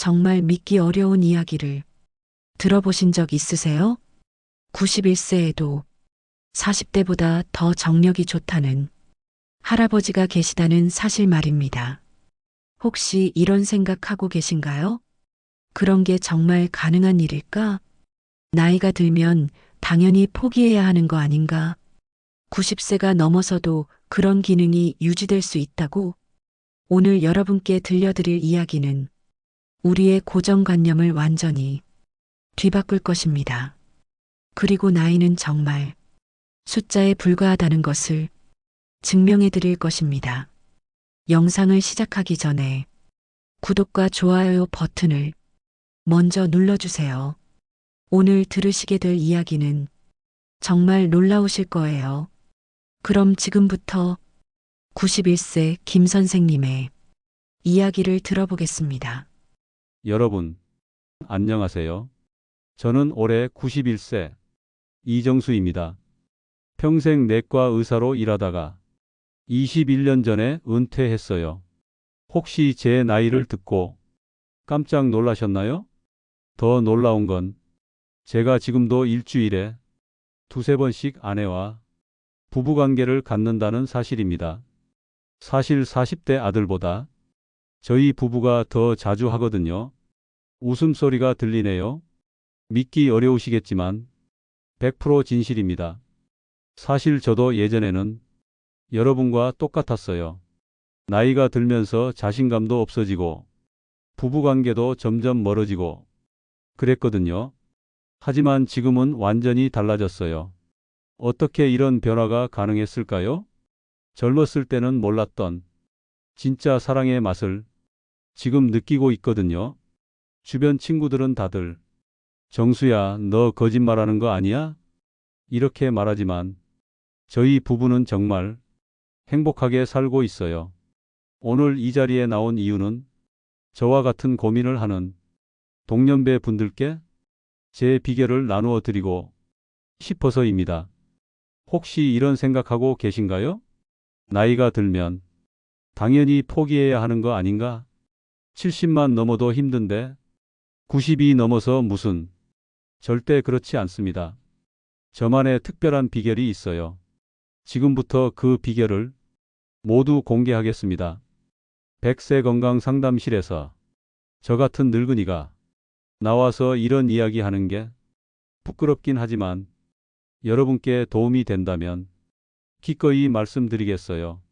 정말 믿기 어려운 이야기를 들어보신 적 있으세요? 91세에도 40대보다 더 정력이 좋다는 할아버지가 계시다는 사실 말입니다. 혹시 이런 생각하고 계신가요? 그런 게 정말 가능한 일일까? 나이가 들면 당연히 포기해야 하는 거 아닌가? 90세가 넘어서도 그런 기능이 유지될 수 있다고? 오늘 여러분께 들려드릴 이야기는 우리의 고정관념을 완전히 뒤바꿀 것입니다. 그리고 나이는 정말 숫자에 불과하다는 것을 증명해 드릴 것입니다. 영상을 시작하기 전에 구독과 좋아요 버튼을 먼저 눌러주세요. 오늘 들으시게 될 이야기는 정말 놀라우실 거예요. 그럼 지금부터 91세 김 선생님의 이야기를 들어보겠습니다. 여러분, 안녕하세요. 저는 올해 91세 이정수입니다. 평생 내과 의사로 일하다가 21년 전에 은퇴했어요. 혹시 제 나이를 듣고 깜짝 놀라셨나요? 더 놀라운 건 제가 지금도 일주일에 두세 번씩 아내와 부부관계를 갖는다는 사실입니다. 사실 40대 아들보다 저희 부부가 더 자주 하거든요. 웃음소리가 들리네요. 믿기 어려우시겠지만 100% 진실입니다. 사실 저도 예전에는 여러분과 똑같았어요. 나이가 들면서 자신감도 없어지고 부부관계도 점점 멀어지고 그랬거든요. 하지만 지금은 완전히 달라졌어요. 어떻게 이런 변화가 가능했을까요? 젊었을 때는 몰랐던 진짜 사랑의 맛을 지금 느끼고 있거든요. 주변 친구들은 다들 정수야, 너 거짓말하는 거 아니야? 이렇게 말하지만 저희 부부는 정말 행복하게 살고 있어요. 오늘 이 자리에 나온 이유는 저와 같은 고민을 하는 동년배 분들께 제 비결을 나누어 드리고 싶어서입니다. 혹시 이런 생각하고 계신가요? 나이가 들면 당연히 포기해야 하는 거 아닌가? 70만 넘어도 힘든데 90이 넘어서 무슨 절대 그렇지 않습니다. 저만의 특별한 비결이 있어요. 지금부터 그 비결을 모두 공개하겠습니다. 100세 건강 상담실에서 저 같은 늙은이가 나와서 이런 이야기 하는 게 부끄럽긴 하지만 여러분께 도움이 된다면 기꺼이 말씀드리겠어요.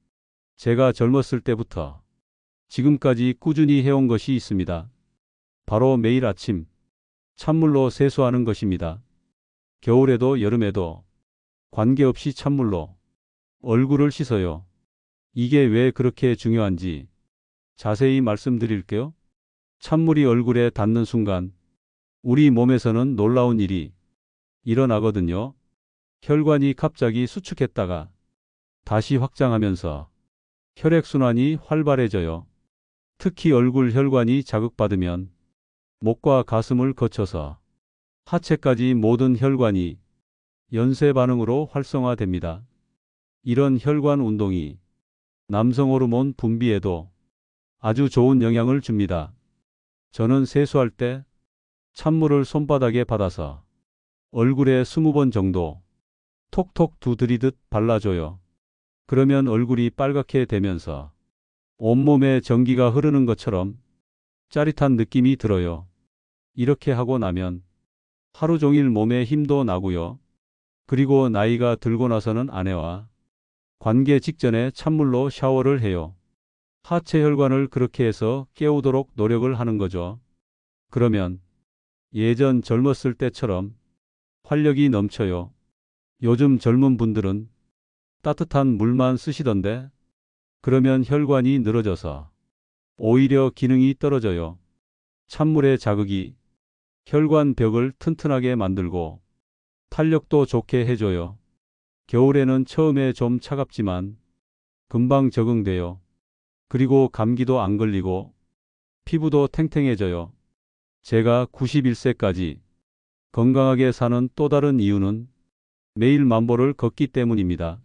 제가 젊었을 때부터 지금까지 꾸준히 해온 것이 있습니다. 바로 매일 아침 찬물로 세수하는 것입니다. 겨울에도 여름에도 관계없이 찬물로 얼굴을 씻어요. 이게 왜 그렇게 중요한지 자세히 말씀드릴게요. 찬물이 얼굴에 닿는 순간 우리 몸에서는 놀라운 일이 일어나거든요. 혈관이 갑자기 수축했다가 다시 확장하면서 혈액순환이 활발해져요. 특히 얼굴 혈관이 자극받으면 목과 가슴을 거쳐서 하체까지 모든 혈관이 연쇄 반응으로 활성화됩니다. 이런 혈관 운동이 남성 호르몬 분비에도 아주 좋은 영향을 줍니다. 저는 세수할 때 찬물을 손바닥에 받아서 얼굴에 20번 정도 톡톡 두드리듯 발라줘요. 그러면 얼굴이 빨갛게 되면서 온몸에 전기가 흐르는 것처럼 짜릿한 느낌이 들어요. 이렇게 하고 나면 하루 종일 몸에 힘도 나고요. 그리고 나이가 들고 나서는 아내와 관계 직전에 찬물로 샤워를 해요. 하체 혈관을 그렇게 해서 깨우도록 노력을 하는 거죠. 그러면 예전 젊었을 때처럼 활력이 넘쳐요. 요즘 젊은 분들은 따뜻한 물만 쓰시던데 그러면 혈관이 늘어져서 오히려 기능이 떨어져요. 찬물의 자극이 혈관 벽을 튼튼하게 만들고 탄력도 좋게 해줘요. 겨울에는 처음에 좀 차갑지만 금방 적응돼요. 그리고 감기도 안 걸리고 피부도 탱탱해져요. 제가 91세까지 건강하게 사는 또 다른 이유는 매일 만보를 걷기 때문입니다.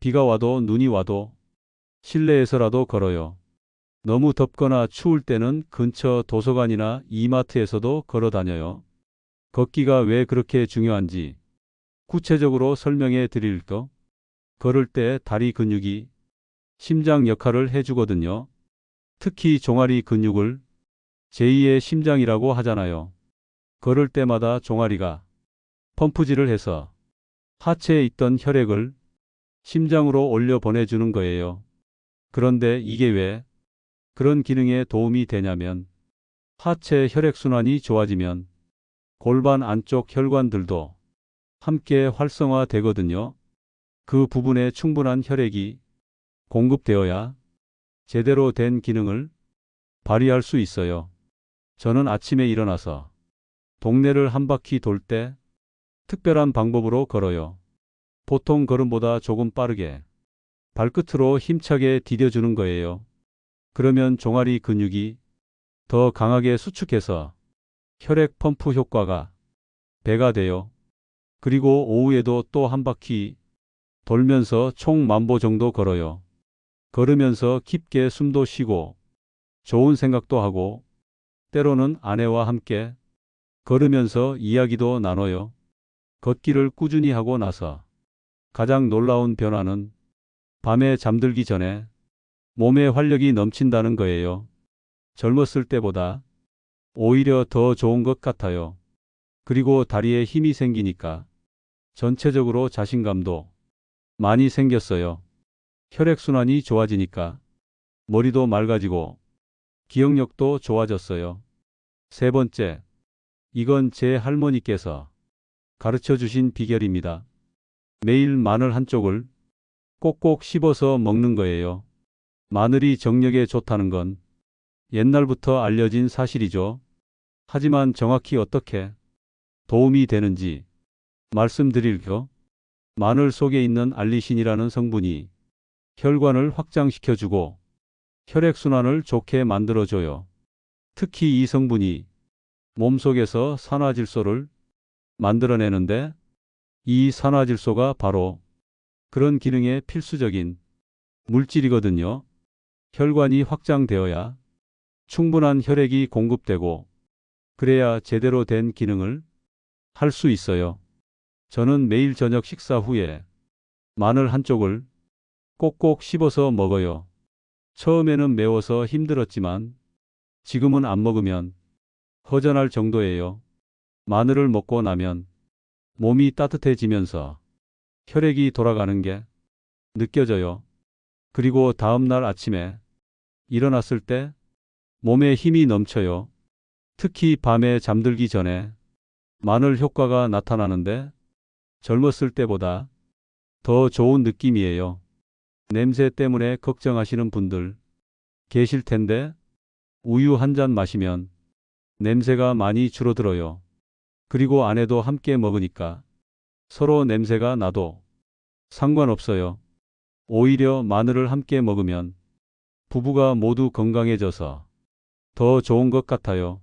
비가 와도 눈이 와도 실내에서라도 걸어요. 너무 덥거나 추울 때는 근처 도서관이나 이마트에서도 걸어 다녀요. 걷기가 왜 그렇게 중요한지 구체적으로 설명해 드릴까? 걸을 때 다리 근육이 심장 역할을 해주거든요. 특히 종아리 근육을 제2의 심장이라고 하잖아요. 걸을 때마다 종아리가 펌프질을 해서 하체에 있던 혈액을 심장으로 올려 보내주는 거예요. 그런데 이게 왜 그런 기능에 도움이 되냐면 하체 혈액순환이 좋아지면 골반 안쪽 혈관들도 함께 활성화되거든요. 그 부분에 충분한 혈액이 공급되어야 제대로 된 기능을 발휘할 수 있어요. 저는 아침에 일어나서 동네를 한 바퀴 돌 때 특별한 방법으로 걸어요. 보통 걸음보다 조금 빠르게 발끝으로 힘차게 디뎌주는 거예요. 그러면 종아리 근육이 더 강하게 수축해서 혈액 펌프 효과가 배가 돼요. 그리고 오후에도 또 한 바퀴 돌면서 총 만보 정도 걸어요. 걸으면서 깊게 숨도 쉬고 좋은 생각도 하고 때로는 아내와 함께 걸으면서 이야기도 나눠요. 걷기를 꾸준히 하고 나서 가장 놀라운 변화는 밤에 잠들기 전에 몸에 활력이 넘친다는 거예요. 젊었을 때보다 오히려 더 좋은 것 같아요. 그리고 다리에 힘이 생기니까 전체적으로 자신감도 많이 생겼어요. 혈액순환이 좋아지니까 머리도 맑아지고 기억력도 좋아졌어요. 세 번째, 이건 제 할머니께서 가르쳐 주신 비결입니다. 매일 마늘 한쪽을 꼭꼭 씹어서 먹는 거예요. 마늘이 정력에 좋다는 건 옛날부터 알려진 사실이죠. 하지만 정확히 어떻게 도움이 되는지 말씀드릴게요. 마늘 속에 있는 알리신이라는 성분이 혈관을 확장시켜주고 혈액순환을 좋게 만들어줘요. 특히 이 성분이 몸속에서 산화질소를 만들어내는데 이 산화질소가 바로 그런 기능에 필수적인 물질이거든요. 혈관이 확장되어야 충분한 혈액이 공급되고 그래야 제대로 된 기능을 할 수 있어요. 저는 매일 저녁 식사 후에 마늘 한쪽을 꼭꼭 씹어서 먹어요. 처음에는 매워서 힘들었지만 지금은 안 먹으면 허전할 정도예요. 마늘을 먹고 나면 몸이 따뜻해지면서 혈액이 돌아가는 게 느껴져요. 그리고 다음 날 아침에 일어났을 때 몸에 힘이 넘쳐요. 특히 밤에 잠들기 전에 마늘 효과가 나타나는데 젊었을 때보다 더 좋은 느낌이에요. 냄새 때문에 걱정하시는 분들 계실 텐데 우유 한 잔 마시면 냄새가 많이 줄어들어요. 그리고 아내도 함께 먹으니까 서로 냄새가 나도 상관없어요. 오히려 마늘을 함께 먹으면 부부가 모두 건강해져서 더 좋은 것 같아요.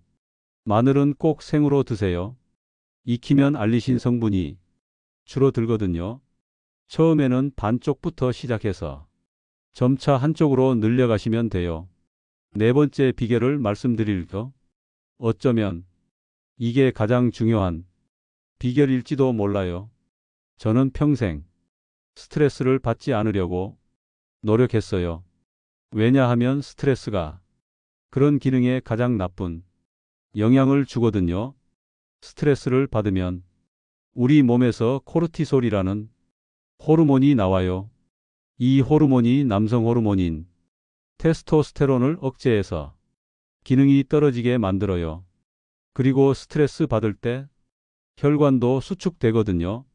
마늘은 꼭 생으로 드세요. 익히면 알리신 성분이 줄어들거든요. 처음에는 반쪽부터 시작해서 점차 한쪽으로 늘려가시면 돼요. 네 번째 비결을 말씀드릴까? 어쩌면 이게 가장 중요한 비결일지도 몰라요. 저는 평생 스트레스를 받지 않으려고 노력했어요. 왜냐하면 스트레스가 그런 기능에 가장 나쁜 영향을 주거든요. 스트레스를 받으면 우리 몸에서 코르티솔이라는 호르몬이 나와요. 이 호르몬이 남성 호르몬인 테스토스테론을 억제해서 기능이 떨어지게 만들어요. 그리고 스트레스 받을 때 혈관도 수축되거든요.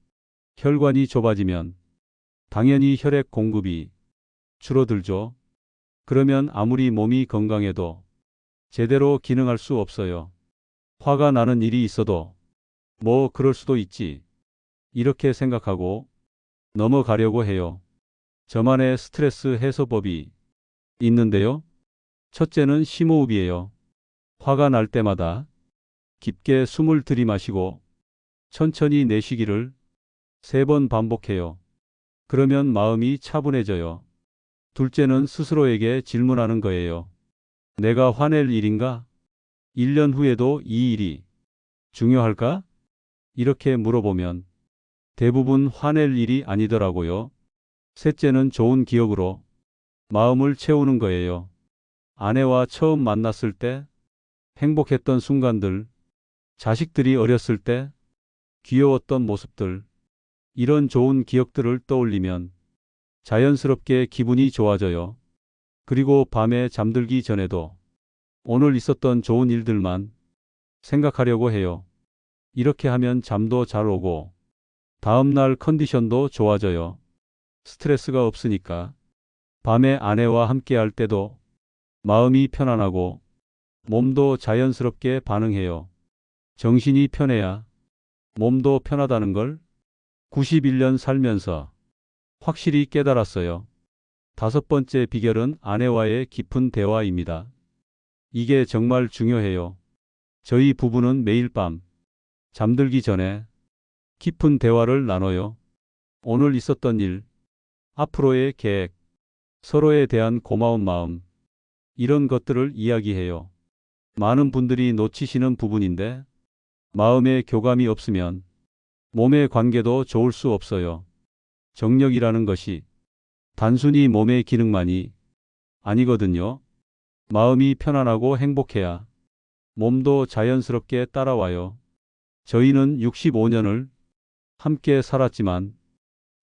혈관이 좁아지면 당연히 혈액 공급이 줄어들죠. 그러면 아무리 몸이 건강해도 제대로 기능할 수 없어요. 화가 나는 일이 있어도 뭐 그럴 수도 있지. 이렇게 생각하고 넘어가려고 해요. 저만의 스트레스 해소법이 있는데요. 첫째는 심호흡이에요. 화가 날 때마다 깊게 숨을 들이마시고 천천히 내쉬기를 세 번 반복해요. 그러면 마음이 차분해져요. 둘째는 스스로에게 질문하는 거예요. 내가 화낼 일인가? 1년 후에도 이 일이 중요할까? 이렇게 물어보면 대부분 화낼 일이 아니더라고요. 셋째는 좋은 기억으로 마음을 채우는 거예요. 아내와 처음 만났을 때 행복했던 순간들, 자식들이 어렸을 때 귀여웠던 모습들, 이런 좋은 기억들을 떠올리면 자연스럽게 기분이 좋아져요. 그리고 밤에 잠들기 전에도 오늘 있었던 좋은 일들만 생각하려고 해요. 이렇게 하면 잠도 잘 오고 다음날 컨디션도 좋아져요. 스트레스가 없으니까 밤에 아내와 함께 할 때도 마음이 편안하고 몸도 자연스럽게 반응해요. 정신이 편해야 몸도 편하다는 걸 91년 살면서 확실히 깨달았어요. 다섯 번째 비결은 아내와의 깊은 대화입니다. 이게 정말 중요해요. 저희 부부는 매일 밤 잠들기 전에 깊은 대화를 나눠요. 오늘 있었던 일, 앞으로의 계획, 서로에 대한 고마운 마음, 이런 것들을 이야기해요. 많은 분들이 놓치시는 부분인데, 마음의 교감이 없으면 몸의 관계도 좋을 수 없어요. 정력이라는 것이 단순히 몸의 기능만이 아니거든요. 마음이 편안하고 행복해야 몸도 자연스럽게 따라와요. 저희는 65년을 함께 살았지만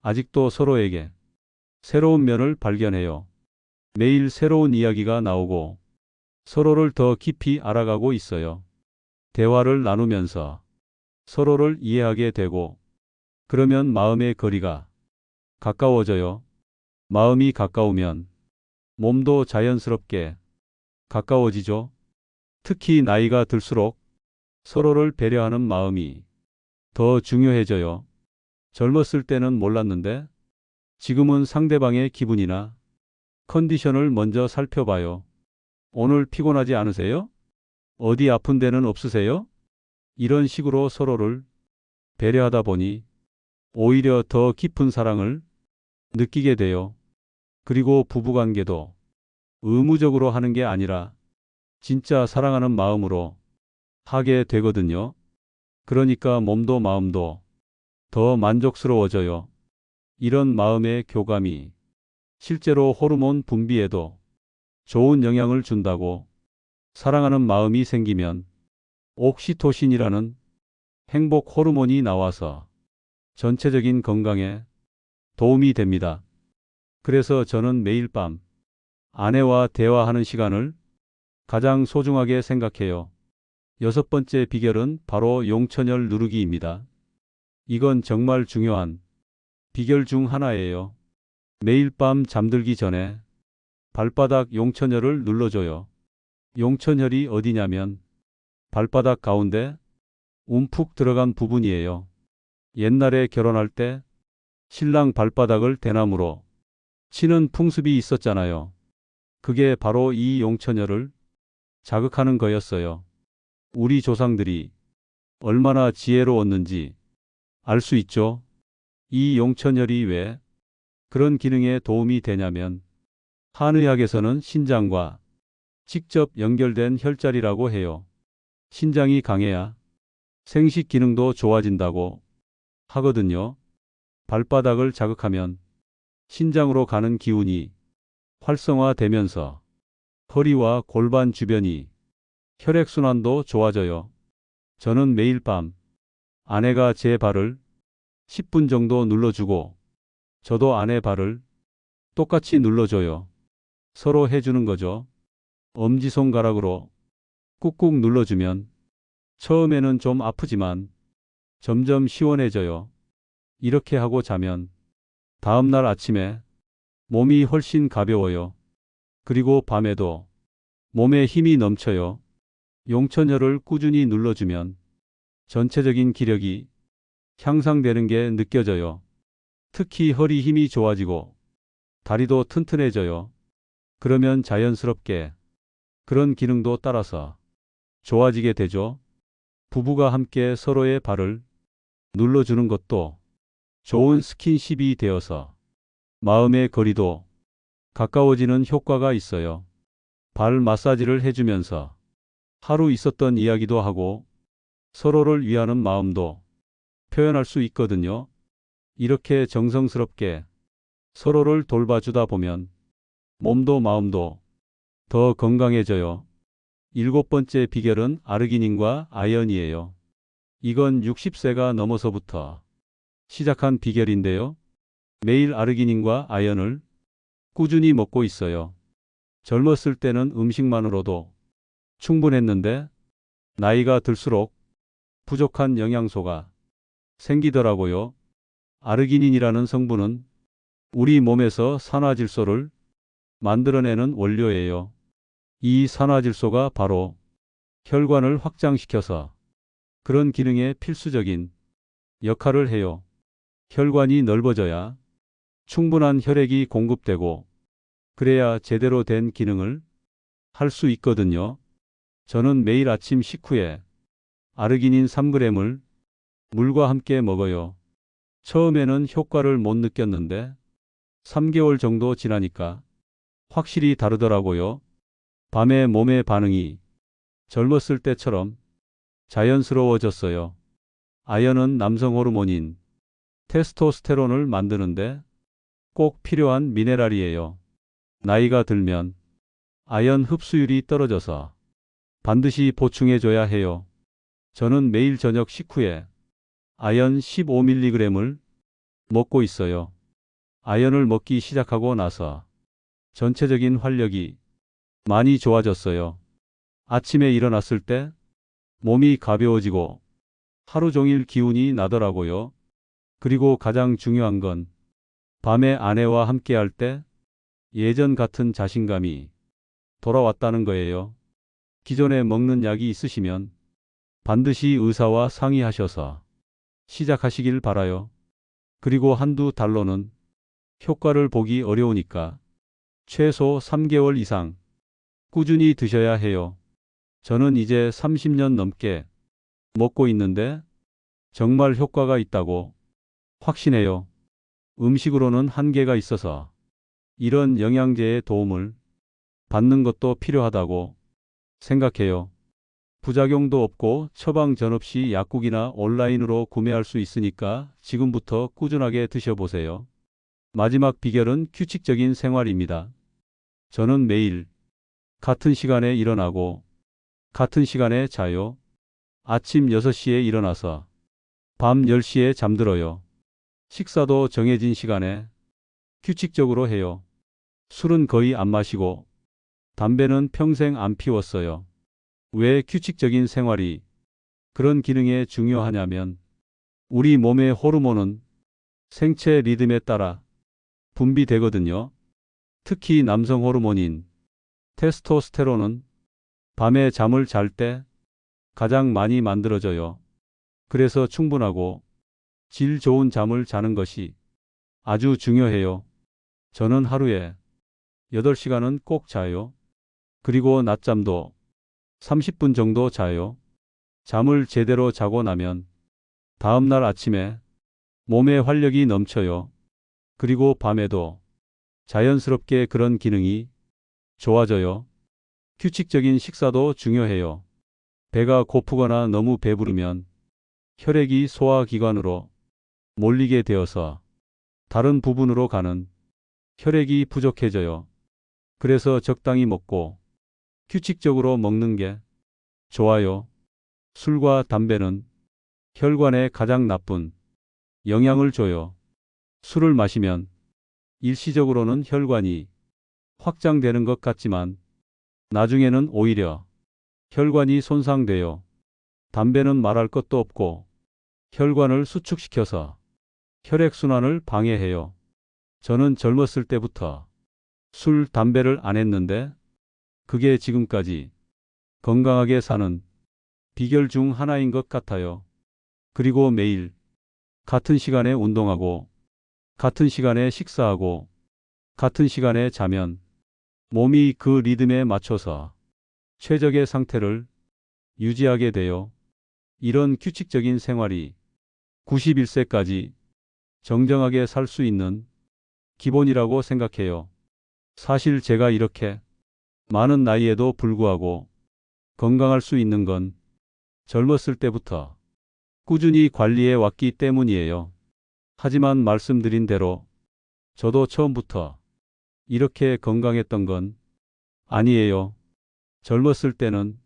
아직도 서로에게 새로운 면을 발견해요. 매일 새로운 이야기가 나오고 서로를 더 깊이 알아가고 있어요. 대화를 나누면서 서로를 이해하게 되고 그러면 마음의 거리가 가까워져요. 마음이 가까우면 몸도 자연스럽게 가까워지죠. 특히 나이가 들수록 서로를 배려하는 마음이 더 중요해져요. 젊었을 때는 몰랐는데 지금은 상대방의 기분이나 컨디션을 먼저 살펴봐요. 오늘 피곤하지 않으세요? 어디 아픈 데는 없으세요? 이런 식으로 서로를 배려하다 보니 오히려 더 깊은 사랑을 느끼게 돼요. 그리고 부부관계도 의무적으로 하는 게 아니라 진짜 사랑하는 마음으로 하게 되거든요. 그러니까 몸도 마음도 더 만족스러워져요. 이런 마음의 교감이 실제로 호르몬 분비에도 좋은 영향을 준다고 사랑하는 마음이 생기면 옥시토신이라는 행복 호르몬이 나와서 전체적인 건강에 도움이 됩니다. 그래서 저는 매일 밤 아내와 대화하는 시간을 가장 소중하게 생각해요. 여섯 번째 비결은 바로 용천열 누르기입니다. 이건 정말 중요한 비결 중 하나예요. 매일 밤 잠들기 전에 발바닥 용천열을 눌러줘요. 용천열이 어디냐면 발바닥 가운데 움푹 들어간 부분이에요. 옛날에 결혼할 때 신랑 발바닥을 대나무로 치는 풍습이 있었잖아요. 그게 바로 이 용천열을 자극하는 거였어요. 우리 조상들이 얼마나 지혜로웠는지 알 수 있죠. 이 용천열이 왜 그런 기능에 도움이 되냐면 한의학에서는 신장과 직접 연결된 혈자리라고 해요. 신장이 강해야 생식 기능도 좋아진다고 하거든요. 발바닥을 자극하면 신장으로 가는 기운이 활성화되면서 허리와 골반 주변이 혈액순환도 좋아져요. 저는 매일 밤 아내가 제 발을 10분 정도 눌러주고 저도 아내 발을 똑같이 눌러줘요. 서로 해주는 거죠. 엄지손가락으로 꾹꾹 눌러주면 처음에는 좀 아프지만 점점 시원해져요. 이렇게 하고 자면 다음날 아침에 몸이 훨씬 가벼워요. 그리고 밤에도 몸에 힘이 넘쳐요. 용천열을 꾸준히 눌러주면 전체적인 기력이 향상되는 게 느껴져요. 특히 허리 힘이 좋아지고 다리도 튼튼해져요. 그러면 자연스럽게 그런 기능도 따라서 좋아지게 되죠. 부부가 함께 서로의 발을 눌러주는 것도 좋은 스킨십이 되어서 마음의 거리도 가까워지는 효과가 있어요. 발 마사지를 해주면서 하루 있었던 이야기도 하고 서로를 위하는 마음도 표현할 수 있거든요. 이렇게 정성스럽게 서로를 돌봐주다 보면 몸도 마음도 더 건강해져요. 일곱 번째 비결은 아르기닌과 아연이에요. 이건 60세가 넘어서부터 시작한 비결인데요. 매일 아르기닌과 아연을 꾸준히 먹고 있어요. 젊었을 때는 음식만으로도 충분했는데 나이가 들수록 부족한 영양소가 생기더라고요. 아르기닌이라는 성분은 우리 몸에서 산화질소를 만들어내는 원료예요. 이 산화질소가 바로 혈관을 확장시켜서 그런 기능에 필수적인 역할을 해요. 혈관이 넓어져야 충분한 혈액이 공급되고 그래야 제대로 된 기능을 할 수 있거든요. 저는 매일 아침 식후에 아르기닌 3g을 물과 함께 먹어요. 처음에는 효과를 못 느꼈는데 3개월 정도 지나니까 확실히 다르더라고요. 밤에 몸의 반응이 젊었을 때처럼 자연스러워졌어요. 아연은 남성 호르몬인 테스토스테론을 만드는데 꼭 필요한 미네랄이에요. 나이가 들면 아연 흡수율이 떨어져서 반드시 보충해줘야 해요. 저는 매일 저녁 식후에 아연 15mg을 먹고 있어요. 아연을 먹기 시작하고 나서 전체적인 활력이 많이 좋아졌어요. 아침에 일어났을 때 몸이 가벼워지고 하루 종일 기운이 나더라고요. 그리고 가장 중요한 건 밤에 아내와 함께 할 때 예전 같은 자신감이 돌아왔다는 거예요. 기존에 먹는 약이 있으시면 반드시 의사와 상의하셔서 시작하시길 바라요. 그리고 한두 달로는 효과를 보기 어려우니까 최소 3개월 이상 꾸준히 드셔야 해요. 저는 이제 30년 넘게 먹고 있는데 정말 효과가 있다고 확신해요. 음식으로는 한계가 있어서 이런 영양제의 도움을 받는 것도 필요하다고 생각해요. 부작용도 없고 처방 전 없이 약국이나 온라인으로 구매할 수 있으니까 지금부터 꾸준하게 드셔보세요. 마지막 비결은 규칙적인 생활입니다. 저는 매일 같은 시간에 일어나고 같은 시간에 자요. 아침 6시에 일어나서 밤 10시에 잠들어요. 식사도 정해진 시간에 규칙적으로 해요. 술은 거의 안 마시고 담배는 평생 안 피웠어요. 왜 규칙적인 생활이 그런 기능에 중요하냐면 우리 몸의 호르몬은 생체 리듬에 따라 분비되거든요. 특히 남성 호르몬인 테스토스테론은 밤에 잠을 잘 때 가장 많이 만들어져요. 그래서 충분하고 질 좋은 잠을 자는 것이 아주 중요해요. 저는 하루에 8시간은 꼭 자요. 그리고 낮잠도 30분 정도 자요. 잠을 제대로 자고 나면 다음날 아침에 몸에 활력이 넘쳐요. 그리고 밤에도 자연스럽게 그런 기능이 좋아져요. 규칙적인 식사도 중요해요. 배가 고프거나 너무 배부르면 혈액이 소화기관으로 몰리게 되어서 다른 부분으로 가는 혈액이 부족해져요. 그래서 적당히 먹고 규칙적으로 먹는 게 좋아요. 술과 담배는 혈관에 가장 나쁜 영향을 줘요. 술을 마시면 일시적으로는 혈관이 확장되는 것 같지만 나중에는 오히려 혈관이 손상돼요. 담배는 말할 것도 없고 혈관을 수축시켜서 혈액순환을 방해해요. 저는 젊었을 때부터 술, 담배를 안 했는데 그게 지금까지 건강하게 사는 비결 중 하나인 것 같아요. 그리고 매일 같은 시간에 운동하고 같은 시간에 식사하고 같은 시간에 자면 몸이 그 리듬에 맞춰서 최적의 상태를 유지하게 돼요. 이런 규칙적인 생활이 91세까지 정정하게 살 수 있는 기본이라고 생각해요. 사실 제가 이렇게 많은 나이에도 불구하고 건강할 수 있는 건 젊었을 때부터 꾸준히 관리해 왔기 때문이에요. 하지만 말씀드린 대로 저도 처음부터 이렇게 건강했던 건 아니에요. 젊었을 때는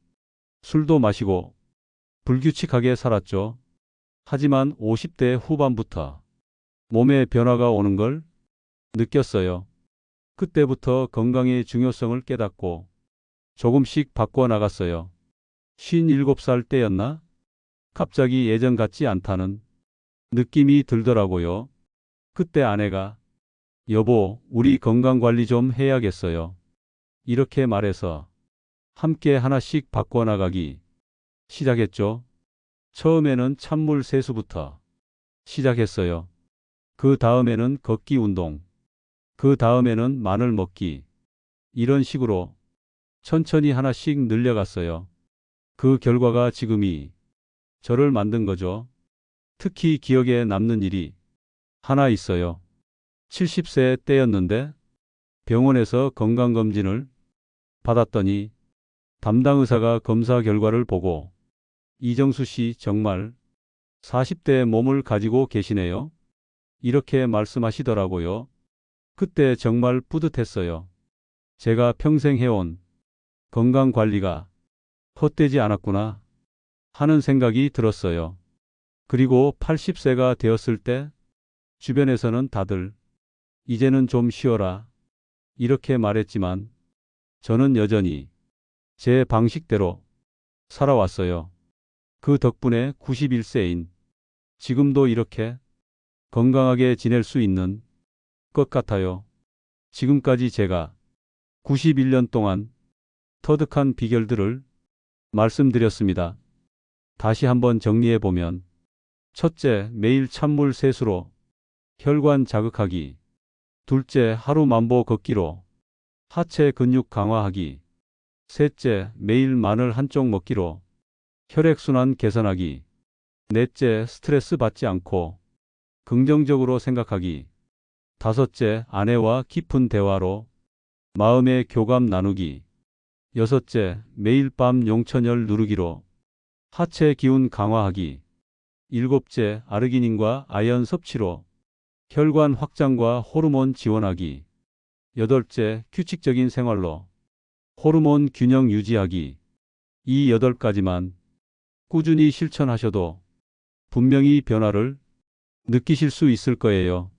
술도 마시고 불규칙하게 살았죠. 하지만 50대 후반부터 몸에 변화가 오는 걸 느꼈어요. 그때부터 건강의 중요성을 깨닫고 조금씩 바꿔 나갔어요. 57살 때였나? 갑자기 예전 같지 않다는 느낌이 들더라고요. 그때 아내가 여보, 우리 건강 관리 좀 해야겠어요. 이렇게 말해서 함께 하나씩 바꿔 나가기 시작했죠. 처음에는 찬물 세수부터 시작했어요. 그 다음에는 걷기 운동, 그 다음에는 마늘 먹기. 이런 식으로 천천히 하나씩 늘려갔어요. 그 결과가 지금이 저를 만든 거죠. 특히 기억에 남는 일이 하나 있어요. 70세 때였는데 병원에서 건강검진을 받았더니 담당 의사가 검사 결과를 보고 이정수 씨 정말 40대 몸을 가지고 계시네요. 이렇게 말씀하시더라고요. 그때 정말 뿌듯했어요. 제가 평생 해온 건강 관리가 헛되지 않았구나 하는 생각이 들었어요. 그리고 80세가 되었을 때 주변에서는 다들 이제는 좀 쉬어라 이렇게 말했지만 저는 여전히 제 방식대로 살아왔어요. 그 덕분에 91세인 지금도 이렇게 건강하게 지낼 수 있는 것 같아요. 지금까지 제가 91년 동안 터득한 비결들을 말씀드렸습니다. 다시 한번 정리해 보면 첫째, 매일 찬물 세수로 혈관 자극하기. 둘째, 하루 만보 걷기로 하체 근육 강화하기. 셋째, 매일 마늘 한쪽 먹기로 혈액순환 개선하기. 넷째, 스트레스 받지 않고 긍정적으로 생각하기. 다섯째, 아내와 깊은 대화로 마음의 교감 나누기. 여섯째, 매일 밤 용천열 누르기로 하체 기운 강화하기. 일곱째, 아르기닌과 아연 섭취로 혈관 확장과 호르몬 지원하기. 여덟째, 규칙적인 생활로 호르몬 균형 유지하기. 이 여덟 가지만 꾸준히 실천하셔도 분명히 변화를 느끼실 수 있을 거예요.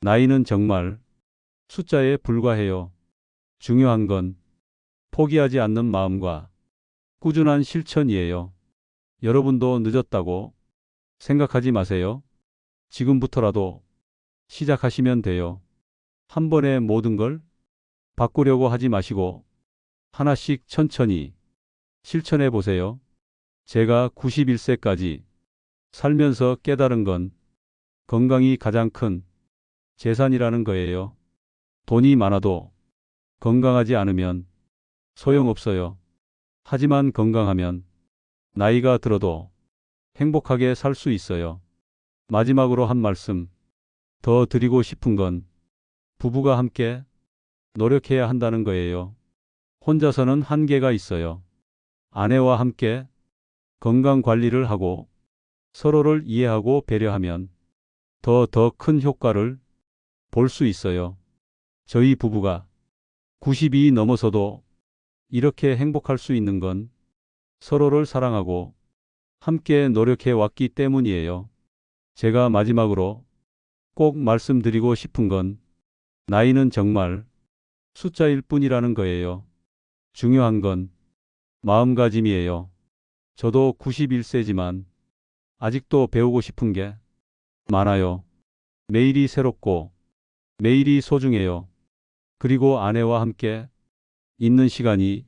나이는 정말 숫자에 불과해요. 중요한 건 포기하지 않는 마음과 꾸준한 실천이에요. 여러분도 늦었다고 생각하지 마세요. 지금부터라도 시작하시면 돼요. 한 번에 모든 걸 바꾸려고 하지 마시고 하나씩 천천히 실천해 보세요. 제가 91세까지 살면서 깨달은 건 건강이 가장 큰 재산이라는 거예요. 돈이 많아도 건강하지 않으면 소용없어요. 하지만 건강하면 나이가 들어도 행복하게 살 수 있어요. 마지막으로 한 말씀 더 드리고 싶은 건 부부가 함께 노력해야 한다는 거예요. 혼자서는 한계가 있어요. 아내와 함께 건강 관리를 하고 서로를 이해하고 배려하면 더 더 큰 효과를 볼 수 있어요. 저희 부부가 90이 넘어서도 이렇게 행복할 수 있는 건 서로를 사랑하고 함께 노력해 왔기 때문이에요. 제가 마지막으로 꼭 말씀드리고 싶은 건 나이는 정말 숫자일 뿐이라는 거예요. 중요한 건 마음가짐이에요. 저도 91세지만 아직도 배우고 싶은 게 많아요. 매일이 새롭고 매일이 소중해요. 그리고 아내와 함께 있는 시간이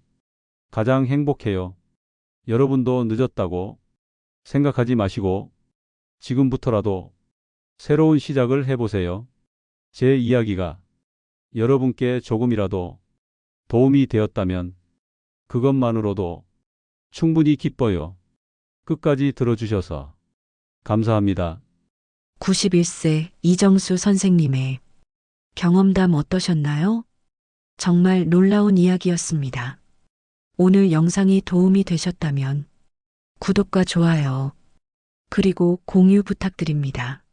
가장 행복해요. 여러분도 늦었다고 생각하지 마시고 지금부터라도 새로운 시작을 해보세요. 제 이야기가 여러분께 조금이라도 도움이 되었다면 그것만으로도 충분히 기뻐요. 끝까지 들어주셔서 감사합니다. 91세 이정수 선생님의 경험담 어떠셨나요? 정말 놀라운 이야기였습니다. 오늘 영상이 도움이 되셨다면 구독과 좋아요, 그리고 공유 부탁드립니다.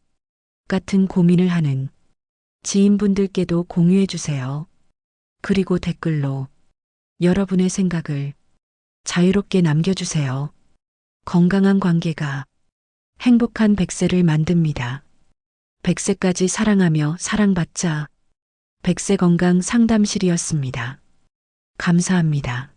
같은 고민을 하는 지인분들께도 공유해 주세요. 그리고 댓글로 여러분의 생각을 자유롭게 남겨주세요. 건강한 관계가 행복한 백세를 만듭니다. 백세까지 사랑하며 사랑받자 백세 건강 상담실이었습니다. 감사합니다.